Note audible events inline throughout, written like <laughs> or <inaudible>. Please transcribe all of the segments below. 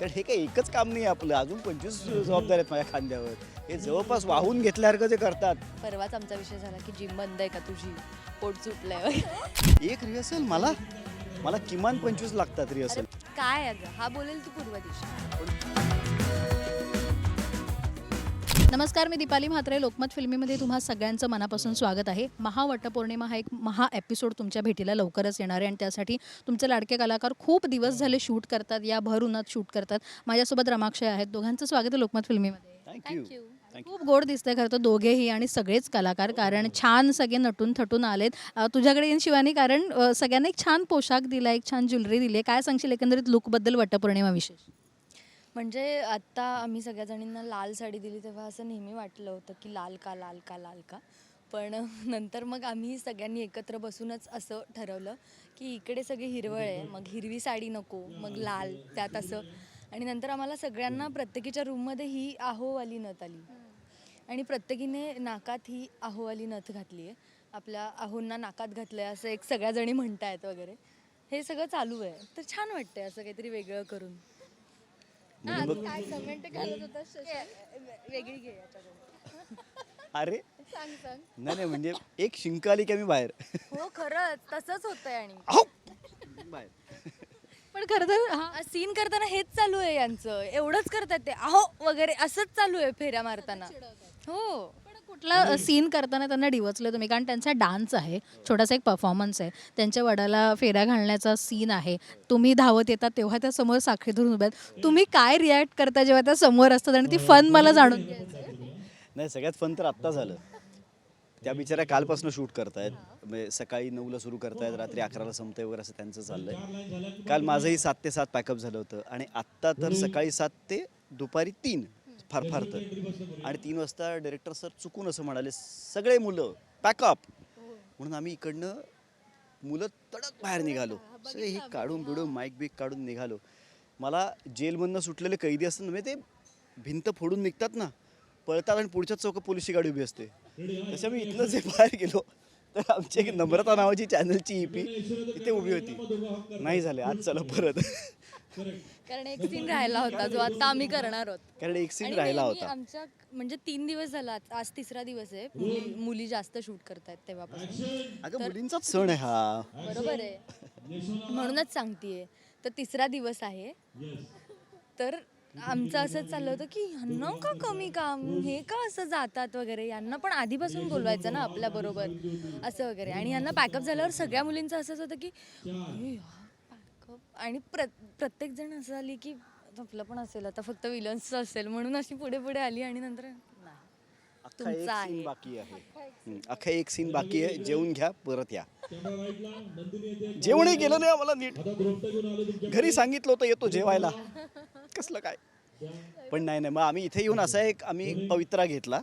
कारण हे काही एकच काम नाही आपलं. अजून पंचवीस जबाबदार आहेत माझ्या खांद्यावर. हे जवळपास वाहून घेतल्यासारखं जे करतात. परवाच आमचा विषय झाला की जिम बंद आहे का तुझी? पोट सुटलंय वगैरे. एक रिहर्सल मला? मला किमान पंचवीस लागतात अरे रिहर्सल काय अगं? हा बोलेल तू पूर्व दिशा नमस्कार मी दीपाली म्हात्रे. लोकमत फिल्मीमध्ये तुम्हा सगळ्यांचं मनापासून स्वागत आहे. महावटपौर्णिमा हा एक महा एपिसोड तुमच्या भेटीला लवकरच येणार आहे आणि त्यासाठी तुमचे लाडके कलाकार खूप दिवस झाले शूट करतात या भर उन्हात शूट करतात. माझ्यासोबत रमाक्षय आहेत. दोघांचं स्वागत आहे लोकमत फिल्मीमध्ये. थँक्यू खूप गोड दिसतंय खरं तर दोघेही आणि सगळेच कलाकार कारण छान सगळे नटून थटून आलेत. तुझ्याकडे येईन शिवानी कारण सगळ्यांना एक छान पोशाख दिला एक छान ज्वेलरी दिली आहे काय सांगशील एकंदरीत लुकबद्दल वटपौर्णिमा विशेष? म्हणजे आत्ता आम्ही सगळ्या जणींना लाल साडी दिली तेव्हा असं नेहमी वाटलं होतं की लाल का लाल का लाल का. पण <laughs> नंतर मग आम्ही सगळ्यांनी एकत्र बसूनच असं ठरवलं की इकडे सगळे हिरवळ आहे मग हिरवी साडी नको मग लाल त्यात असं. आणि नंतर आम्हाला सगळ्यांना प्रत्येकीच्या रूममध्ये ही आहोवाली नथ आली. आणि प्रत्येकीने नाकात ही आहोवाली नथ घातली आहे आपल्या आहोंना नाकात घातलं आहे असं एक सगळ्याजणी म्हणतायत वगैरे. हे सगळं चालू आहे. तर छान वाटतंय असं काहीतरी वेगळं करून. म्हणजे मग काय कमेंट घालत होता वेगळी घे याच्याकडे <laughs> अरे सांग सांग. नाही नाही म्हणजे एक शिंक आली की मी बाहेर. हो खरंच तसंच होतंय आणि! बाहेर. पण खरं तर हा सीन करताना हेच चालू आहे यांचं. एवढंच करतात ते. अहो वगैरे असंच चालू आहे फेऱ्या मारताना. हो. पण कुठला सीन करताना त्यांना डिवचलं तुम्ही? कारण त्यांचा डान्स आहे छोटासा एक परफॉर्मन्स आहे. त्यांच्या वडाला फेऱ्या घालण्याचा सीन आहे. तुम्ही धावत येतात तेव्हा त्या समोर साखळी धरून उभ्या आहेत. तुम्ही काय रिॲक्ट करता जेव्हा त्या समोर असतात? आणि ती फन मला जाणून घ्यायचं आहे. नाही सगळ्यात फन तर आत्ता झालं. त्या बिचाऱ्या कालपासून शूट करतायत. म्हणजे सकाळी नऊला सुरू करतायत रात्री अकराला संपतंय वगैरे असं त्यांचं चाललंय. काल माझंही सात ते सात पॅकअप झालं होतं. आणि आत्ता तर सकाळी सात ते दुपारी तीन. फार फार तर. आणि तीन वाजता डायरेक्टर सर चुकून असं म्हणाले सगळे मुलं पॅकअप म्हणून आम्ही इकडनं मुलं तडक बाहेर निघालो. सगळे हे काढून बिडून माईक बिक काढून निघालो. मला जेलमधनं सुटलेले कैदी असतात ना म्हणजे ते भिंत फोडून निघतात ना पळतात आणि पुढच्या चौक पोलिसची गाडी उभी असते. तसं मी इथनं जे बाहेर गेलो. तर आमची एक नम्रता नावाची चॅनलची ई पी तिथे उभी होती. नाही झाले आज चला परत. कारण एक सीन राहिला होता जो आता आम्ही करणार आहोत. कारण एक सीन आणि राहिला नेहमी होता. आमच्या म्हणजे तीन दिवस झाला आज- तिसरा दिवस आहे. मुली- मुली जास्त शूट करतायत तेव्हापासून. अगं मुलींचाच सण आहे हा. बरोबर आहे. म्हणूनच सांगतेय. तर तिसरा दिवस आहे. तर आमचं असंच चाललं होतं की ह्यांना का कमी काम? हे का असं जातात वगैरे? यांना पण आधीपासून बोलवायचं ना आपल्या बरोबर असं वगैरे. आणि यांना पॅकअप झाल्यावर सगळ्या मुलींचं असंच होतं की आणि प्र प्रत्येक जण असं आली की आपलं पण असेल आता फक्त विलन्सचं असेल म्हणून अशी पुढे पुढे आली आणि नंतर नाही. अख्खा एक तुमचा सीन आहे. बाकी आहे. अख्खा एक सीन बाकी आहे. जेवून घ्या परत या. जेवणही केलं नाही आम्हाला नीट. घरी सांगितलं होतं येतो जेवायला. कसलं काय? पण नाही नाही मग आम्ही इथे येऊन असा एक आम्ही पवित्रा घेतला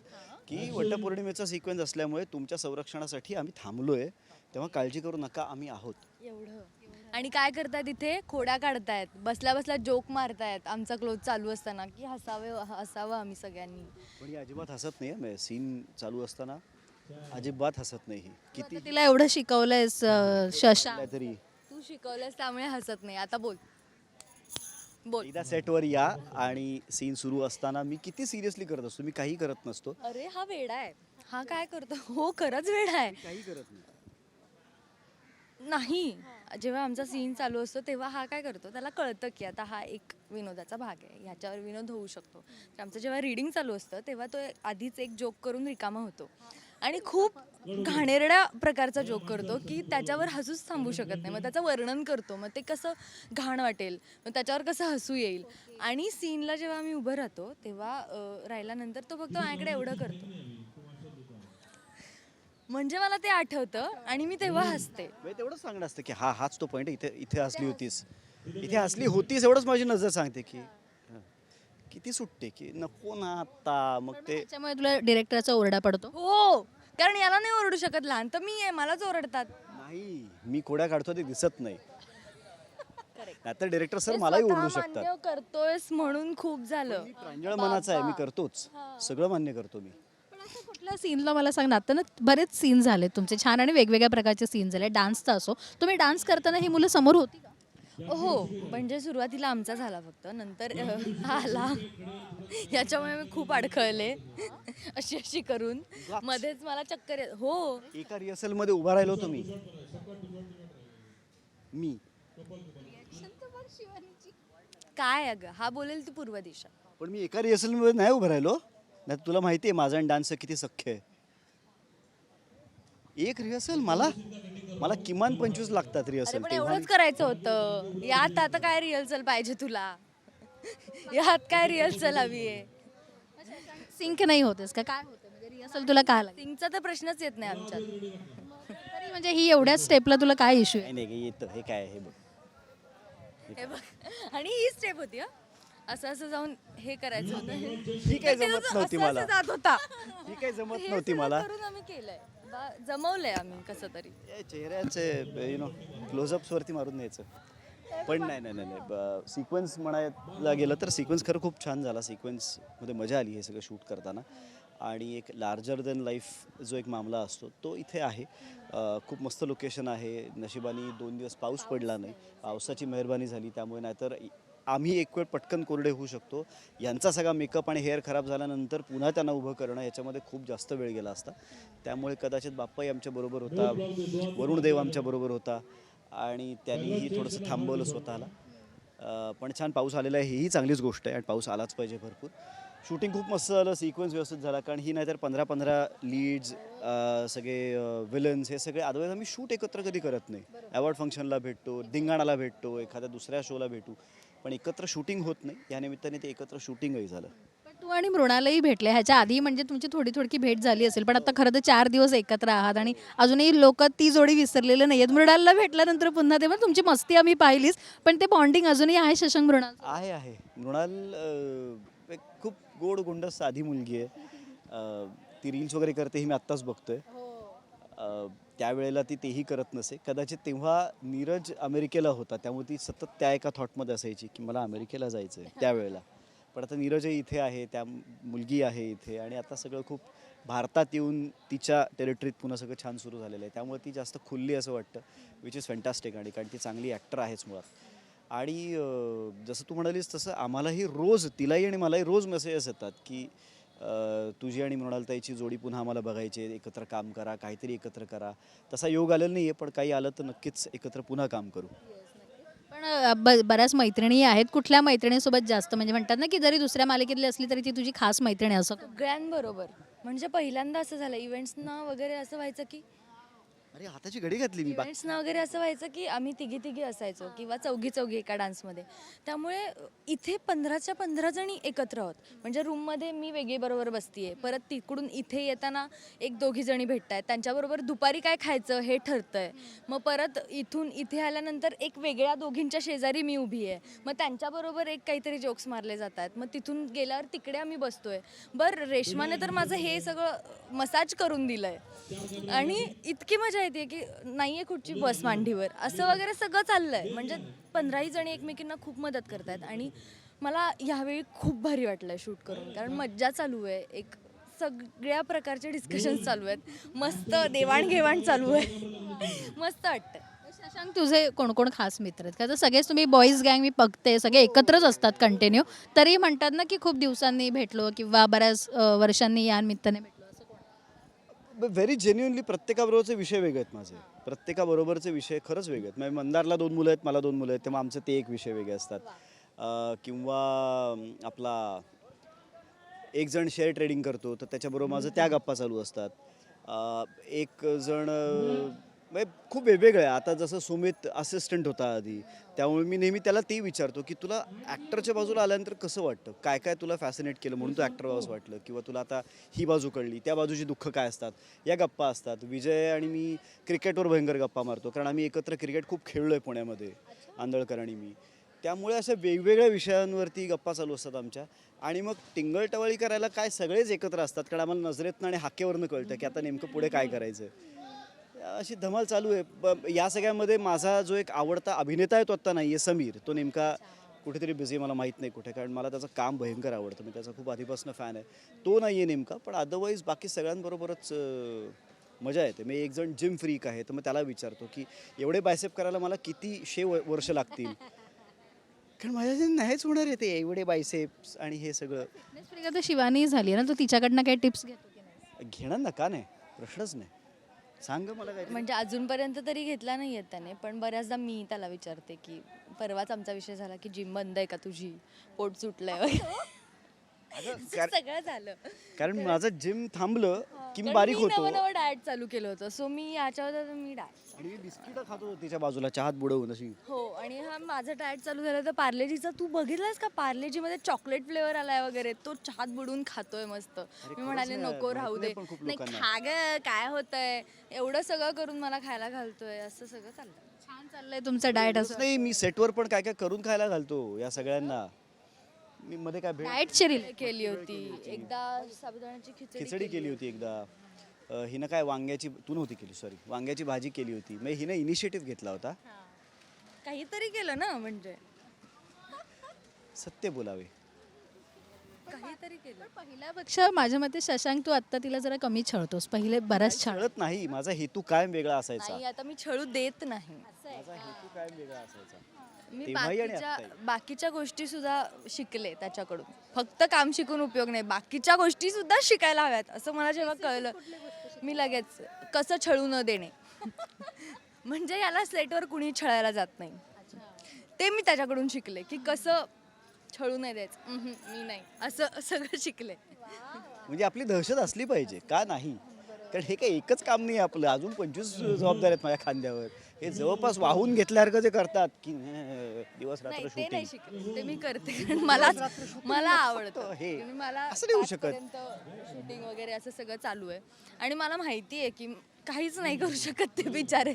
की वटपौर्णिमेचा सिक्वेन्स असल्यामुळे तुमच्या संरक्षणासाठी आम्ही थांबलोय. तेव्हा काळजी करू नका आम्ही आहोत. एवढं. आणि काय करतायत इथे? खोड्या काढतायत. बसल्या बसल्या जोक मारतायत. आमचा क्लोज चालू असताना. की हसावे हसावं आम्ही सगळ्यांनी. पण ही अजिबात हसत नाही सीन चालू असताना अजिबात हसत नाही ही. किती आता तिला एवढं शिकवलंयस अं, शशांक? तरी तू शिकवलंस त्यामुळे हसत नाही. आता बोल. बोल. एकदा सेटवर या आणि सीन सुरू असताना मी किती सिरियसली करत असतो. मी काही करत नसतो. अरे हा वेडा आहे. हा काय करतो? हो खरंच वेडा आहे. काही करत नाही. नाही. जेव्हा आमचा सीन चालू असतो तेव्हा हा काय करतो त्याला कळतं की आता हा एक विनोदाचा भाग आहे. ह्याच्यावर विनोद होऊ शकतो. तर आमचं जेव्हा रिडिंग चालू असतं तेव्हा तो आधीच एक जोक करून रिकामा होतो. आणि खूप घाणेरड्या प्रकारचा जोक करतो की त्याच्यावर हसूच थांबू शकत नाही. मग त्याचं वर्णन करतो. मग ते कसं घाण वाटेल मग त्याच्यावर कसं हसू येईल. आणि सीनला जेव्हा आम्ही उभं राहतो तेव्हा राहिल्यानंतर तो फक्त माझ्याकडे एवढं करतो. म्हणजे मला ते आठवतं आणि मी तेव्हा हसते. म्हणजे तेवढंच सांगणं असतं की हा हाच तो पॉईंट इथे इथे असली होतीस. इथे असली होतीस एवढंच माझी नजर सांगते की हं, किती सुटते की नको ना आता मग ते त्याच्यामुळे तुला डिरेक्टरचा ओरडा पडतो? हो कारण याला नाही ओरडू शकत. लहान तर मी आहे मलाच ओरडतात. नाही मी खोड्या काढतो ते दिसत नाही. नाहीतर डिरेक्टर सर मलाही स्वतः ओरडू शकतात. मान्य करतोयस म्हणून खूप झालं. मी प्रांजळ मनाचा आहे मी करतोच. सगळं मान्य करतो मी. असं कुठल्या सीनला मला सांग ना आता ना बरेच सीन झाले तुमचे छान आणि वेगवेगळ्या प्रकारचे सीन झाले डान्सचा असो. तुम्ही डान्स करताना ही मुलं समोर होती का? हो म्हणजे सुरुवातीला आमचा झाला फक्त नंतर अ, हा आला. याच्यामुळे मी खूप अडखळले अशी अशी करून. मध्येच मला चक्कर येत हो. एका रिहर्सलमध्ये उभा राहिलो होतो मी. मी. काय अगं? हा बोलेल ती पूर्व दिशा. पण मी एका रिहर्सलमध्ये नाही उभं राहिलो. नाही तुला माहिती आहे माझा आणि डान्स किती सख्य आहे. एक रिहर्सल मला मला किमान पंचवीस लागतात अरे रिहर्सल पण एवढंच करायचं होतं. यात आता काय रिहर्सल पाहिजे तुला? <laughs> यात काय रिहर्सल हवी आहे? सिंक नाही होतेस का? काय होतं? म्हणजे रिहर्सल तुला काय सिंगचा तर प्रश्नच येत नाही आमच्यात. तरी म्हणजे ही एवढ्याच स्टेपला तुला काय इश्यू आहे? नाही नाही येतं हे काय हे बघ. हे बघ. आणि ही स्टेप होती हं. असं असं जाऊन हे करायचं होतं. ही <laughs> काय जमत नव्हती असं- मला. असं जात होता. ही काय जमत हे नव्हती सगळं मला. करून आम्ही केलंय. बा- जमवलंय आम्ही कसं तरी. या चेहऱ्याचे यु नो क्लोजअप्स वरती मारून द्यायचं पण नाही नाही नाही नाही. सिक्वेन्स म्हणायला गेलं तर सिक्वेन्स खरं खूप छान झाला. सिक्वेन्समध्ये मजा आली हे सगळं शूट करताना. आणि एक लार्जर देन लाईफ जो एक मामला असतो तो इथे आहे. अ, खूप मस्त लोकेशन आहे. नशिबाने दोन दिवस पाऊस पडला नाही. पावसाची मेहरबानी झाली. त्यामुळे नाहीतर आम्ही एक वेळ पटकन कोरडे होऊ शकतो. यांचा सगळा मेकअप आणि हेअर खराब झाल्यानंतर पुन्हा त्यांना उभं करणं याच्यामध्ये खूप जास्त वेळ गेला असता. त्यामुळे कदाचित बाप्पाही आमच्याबरोबर होता. वरुणदेव आमच्याबरोबर होता. आणि त्यांनीही थोडंसं थांबवलं स्वतःला. पण छान पाऊस आलेला आहे. हीही चांगलीच गोष्ट आहे आणि पाऊस आलाच पाहिजे भरपूर. शूटिंग खूप मस्त झालं. सिक्वेन्स व्यवस्थित झाला. कारण ही नाहीतर पंधरा पंधरा लीड्स सगळे विलन्स हे सगळे अदरवाईज आम्ही शूट एकत्र कधी करत नाही. अवॉर्ड फंक्शनला भेटतो धिंगाणाला भेटतो एखाद्या दुसऱ्या शोला भेटू. पण एकत्र शूटिंग होत नाही. या निमित्ताने ते एकत्र शूटिंगही झालं. पण तू आणि मृणालही भेटले. ह्याच्या आधी म्हणजे तुमची थोडी थोडकी भेट झाली असेल पण आता खरं तर चार दिवस एकत्र आहात आणि अजूनही लोक ती जोडी विसरलेलं नाही आहेत मृणालला भेटल्यानंतर पुन्हा तेव्हा तुमची मस्ती आम्ही पाहिलीच पण ते बॉन्डिंग अजूनही आहे शशांक मृणाल आहे आहे. मृणाल अं, एक खूप गोड गुंड साधी मुलगी आहे. अं, ती रील्स वगैरे करते ही मी आत्ताच बघतोय. अं, त्यावेळेला ती तेही करत नसे. कदाचित तेव्हा नीरज अमेरिकेला होता त्यामुळे ती सतत त्या एका थॉटमध्ये असायची की मला अमेरिकेला जायचं आहे <laughs> त्यावेळेला. पण आता नीरजही इथे आहे त्या मुलगी आहे इथे आणि आता सगळं खूप भारतात येऊन तिच्या टेरिटरीत पुन्हा सगळं छान सुरू झालेलं आहे. त्यामुळे ती जास्त खुलली असं वाटतं विच इज फॅन्टॅस्टिक आणि कारण ती चांगली ॲक्टर आहेच मुळात. आणि जसं तू म्हणालीस तसं आम्हालाही रोज तिलाही आणि मलाही रोज मेसेजेस येतात की तुझी आणि मृणालताईची जोडी पुन्हा आम्हाला बघायची आहे. एकत्र काम करा काहीतरी एकत्र करा. तसा योग आलेला नाही आहे पण काही आलं तर नक्कीच एकत्र पुन्हा काम करू. पण ब- बऱ्याच मैत्रिणी आहेत. कुठल्या मैत्रिणीसोबत जास्त? म्हणजे म्हणतात ना की जरी दुसऱ्या मालिकेतली असली तरी ती तुझी खास मैत्रिणी असं. सगळ्यांबरोबर. म्हणजे पहिल्यांदा असं झालं. इव्हेंट्सना वगैरे असं व्हायचं की अरे हाताची घडी घातली मी बाकी इव्हेंट्सना वगैरे असं व्हायचं की आम्ही तिघी तिघी असायचो किंवा चौघी चौघी एका डान्समध्ये. त्यामुळे इथे पंधराच्या पंधरा जणी एकत्र आहोत. म्हणजे रूममध्ये मी वेगळी बरोबर बसतीये. परत तिकडून इथे येताना एक दोघी जणी भेटत आहेत त्यांच्याबरोबर दुपारी काय खायचं हे ठरतंय. मग परत इथून इथे आल्यानंतर एक वेगळ्या दोघींच्या शेजारी मी उभी आहे. मग त्यांच्याबरोबर एक काहीतरी जोक्स मारले जात आहेत मग तिथून गेल्यावर तिकडे आम्ही बसतोय. बरं रेशमाने तर माझं हे सगळं मसाज करून दिलंय. आणि इतकी मजा येते. की नाहीये कुठची बस मांडीवर. असं वगैरे सगळं चाललंय. म्हणजे पंधराही जणी एकमेकींना खूप मदत करतायत आणि मला यावेळी खूप भारी वाटलंय शूट करून. कारण मज्जा चालू आहे. एक सगळ्या प्रकारचे डिस्कशन्स चालू आहेत. मस्त देवाणघेवाण चालू आहे. मस्त वाटतं शशांक तुझे कोण कोण खास मित्र आहेत? का तर सगळेच तुम्ही बॉईज गँग मी बघते. सगळे एकत्रच असतात कंटिन्यू तरी म्हणतात ना की खूप दिवसांनी भेटलो किंवा बऱ्याच अ, वर्षांनी या निमित्ताने भेटलो. व्हेरी जेन्युनली प्रत्येकाबरोबरचे विषय वेगळे आहेत माझे. प्रत्येकाबरोबरचे विषय खरंच वेगळे आहेत. म्हणजे मंदारला दोन मुलं आहेत मला दोन मुलं आहेत तेव्हा आमचे ते एक विषय वेगळे असतात. किंवा आपला एक जण शेअर ट्रेडिंग करतो तर त्याच्याबरोबर माझं त्या गप्पा चालू असतात. एक जण म्हणजे खूप वेगवेगळं आहे. आता जसं सुमित असिस्टंट होता आधी त्यामुळे मी नेहमी त्याला ते विचारतो की तुला ॲक्टरच्या बाजूला आल्यानंतर कसं वाटतं? काय काय तुला फॅसिनेट केलं म्हणून तू ॲक्टर व्हावंसं वाटलं? किंवा तुला आता ही बाजू कळली त्या बाजूची दुःख काय असतात? या गप्पा असतात. विजय आणि मी क्रिकेटवर भयंकर गप्पा मारतो कारण आम्ही एकत्र क्रिकेट खूप खेळलो आहे पुण्यामध्ये आंधळकर आणि मी. त्यामुळे अशा वेगवेगळ्या विषयांवरती गप्पा चालू असतात आमच्या. आणि मग टिंगलटवाळी करायला काय सगळेच एकत्र असतात कारण आम्हाला नजरेतनं आणि हाकेवरनं कळतं की आता नेमकं पुढे काय करायचं अशी धमाल चालू आहे. ब- या सगळ्यामध्ये माझा जो एक आवडता अभिनेता आहे तो आत्ता नाही आहे समीर. तो नेमका कुठेतरी बिझी मला माहीत नाही कुठे कारण मला त्याचं काम भयंकर आवडतं. मी त्याचा खूप आधीपासून फॅन आहे. तो नाही आहे नेमका पण अदरवाईज बाकी सगळ्यांबरोबरच अं, मजा येते. मी एक जण जिम फ्रीक आहे तर मग त्याला विचारतो की एवढे बायसेप करायला मला किती शे व- वर्ष लागतील? कारण माझ्या नाहीच होणार आहे ते एवढे बायसेप्स आणि हे सगळं. फिटनेस फ्रीक आता शिवानी झाली ना तो तिच्याकडनं काही टिप्स घेतो की नाही? घेणार ना का नाही प्रश्नच नाही. सांग मला काय म्हणजे अजूनपर्यंत तरी घेतला नाही आहे त्याने पण बऱ्याचदा मी त्याला विचारते की परवाच आमचा विषय झाला की जिम बंद आहे का तुझी? पोट सुटलंय वगैरे. <laughs> सगळं झालं. कारण माझं जिम थांबलं की मी बारीक मी होतो. नवं नवं डाएट चालू केलं होतं. सो मी याच्यावर आता मी डाएट आणि मी बिस्किटं खात होतो तिच्या बाजूला चहात बुडवून अशी. हो आणि हा माझं डाएट चालू झालं तर पार्लेजीचा तू बघितलास का? पार्लेजीमध्ये चॉकलेट फ्लेवर आलाय वगैरे तो चहात बुडून खातोय मस्त. मी म्हणाले ना, नको राहू दे. नाही. खा ग काय होतंय? एवढं सगळं करून मला खायला घालतोय असं सगळं चाललंय. छान चाललंय तुमचं डाएट असं. नाही मी सेटवर पण काय काय करून खायला घालतो या सगळ्यांना. मी मध्ये काय भेट डाएट शरीर केली होती. एकदा साबुदाण्याची खिचडी खिचडी केली होती एकदा. अं, हिनं काय वांग्याची तू नव्हती केली सॉरी वांग्याची भाजी केली होती. मग हिनं इनिशिएटिव्ह घेतला होता. काहीतरी केलं ना म्हणजे. सत्य बोलावे. काहीतरी केलं. पहिल्यापेक्षा माझ्या मते शशांक तू आत्ता तिला जरा कमी छळतोस. पहिले बराच छळ. कळत नाही. माझा हेतू कायम वेगळा असायचा. नाही आता मी छळू देत नाही. माझा हेतू कायम वेगळा असायचा. मी तेव्हाही आणि बाकीच्या आत्ताही. बाकीच्या गोष्टी सुद्धा शिकले त्याच्याकडून. फक्त काम शिकून उपयोग नाही बाकीच्या गोष्टी सुद्धा शिकायला हव्यात असं मला जेव्हा कळलं. मी लगेच कसं छळू न देणे. <laughs> म्हणजे याला स्लेटवर कुणी छळायला जात नाही. ते मी त्याच्याकडून शिकले की कसं छळू नाही द्यायचं. उम्हम, मी नाही. असं सगळं शिकले. म्हणजे आपली दहशत असली पाहिजे का नाही? कारण हे काही एकच काम नाही आपलं. अजून पंचवीस जबाबदार आहेत माझ्या खांद्यावर. हे जवळपास वाहून घेतल्यासारखं जे करतात की अं, दिवस नाही रात्र ते नाही शूटिंग शिकले ते मी करते कारण मला मला आवडतं. हे. की मला असं नाही होऊ शकत. शूटिंग वगैरे असं सगळं चालू आहे. आणि मला माहिती आहे की काहीच नाही करू शकत ते बिचारे.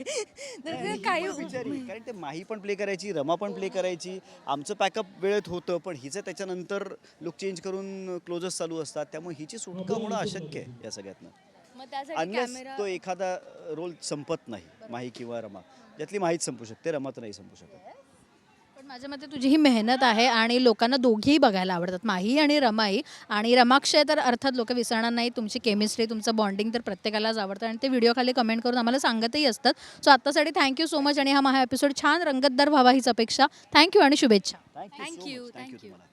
तर ते काही बिचारी कारण ते माही पण प्ले करायची रमा पण प्ले करायची. आमचं पॅकअप वेळेत होतं पण हिचं त्याच्यानंतर लुक चेंज करून क्लोजच चालू असतात. त्यामुळे हिची सुटका होणं अशक्य आहे या सगळ्यातनं. मग त्यासाठी तो एखादा रोल संपत नाही माही किंवा रमा. ज्यातली माहीच संपू शकते रमा तर नाही संपू शकत. पण माझ्या मते तुझी ही मेहनत आहे आणि लोकांना दोघीही बघायला आवडतात. माही आणि रमाई. आणि रमाक्षय तर अर्थात लोक विसरणार नाही तुमची केमिस्ट्री तुमचं बॉन्डिंग तर प्रत्येकालाच आवडतं. आणि ते व्हिडिओ खाली कमेंट करून आम्हाला सांगतही असतात. सो आत्तासाठी थँक्यू सो मच आणि हा महा एपिसोड छान रंगतदार व्हावा हीच अपेक्षा. थँक्यू आणि शुभेच्छा. Thank you Thank you, thank you thank you. तुम्हाला.